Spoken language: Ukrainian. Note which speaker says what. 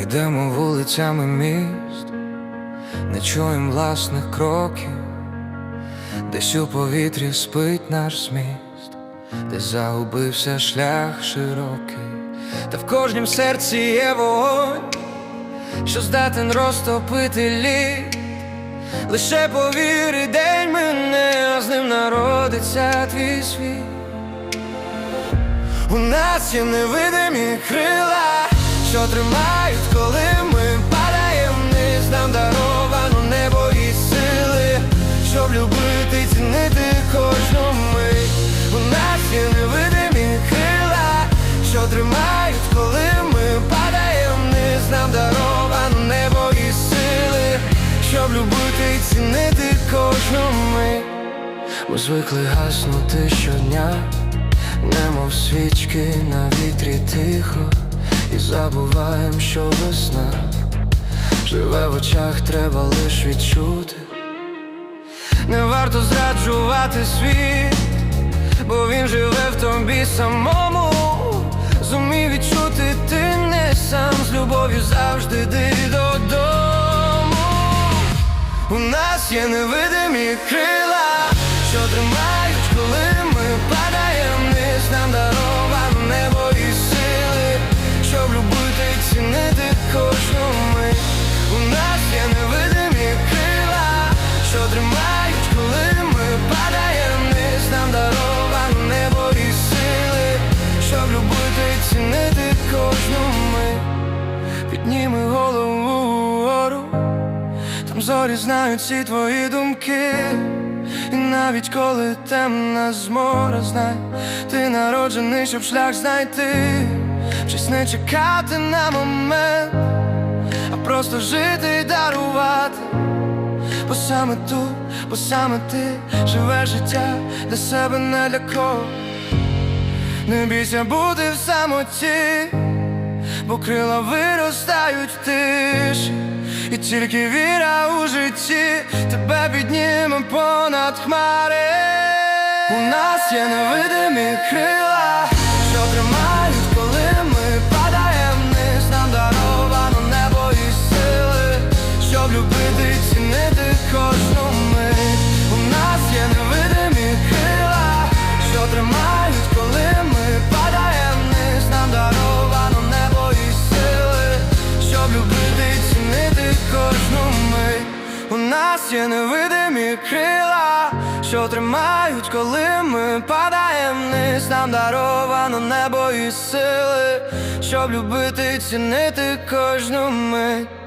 Speaker 1: Йдемо вулицями міст, не чуємо власних кроків, десь у повітрі спить наш зміст, десь загубився шлях широкий, та в кожнім серці є вогонь, що здатен розтопити лід. Лише повір, і день мене, а з ним народиться твій світ. У нас є невидимі крила, що тримають, коли ми падаємо вниз Нам даровано небо і сили, щоб любити, цінити кожну мить. У нас є невидимі крила, що тримають, коли ми падаємо вниз Нам даровано небо і сили, щоб любити, цінити кожну мить. Ми звикли гаснути щодня, немов свічки на вітрі тихо, і забуваєм, що весна живе в очах, треба лиш відчути. Не варто зраджувати світ, бо він живе в тобі самому. Зумій відчути, ти не сам з любов'ю завжди йди додому. У нас є невидимі крила, що тримають, коли ми падаємо вниз Нам Підніми голову вгору там зорі знають всі твої думки, і навіть коли темна змора знай, ти народжений, щоб шлях знайти, Вчись не чекати на момент, а просто жити і дарувати. Бо саме тут, бо саме ти живеш життя для себе, не для кого. Не бійся бути в самоті бо крила виростають в тиші, і тільки віра у житті тебе підніме понад хмари. У нас є невидимі крила, нас невидимі крила, що тримають, коли ми падаєм вниз Нам даровано небо і сили, щоб любити цінити кожну мить.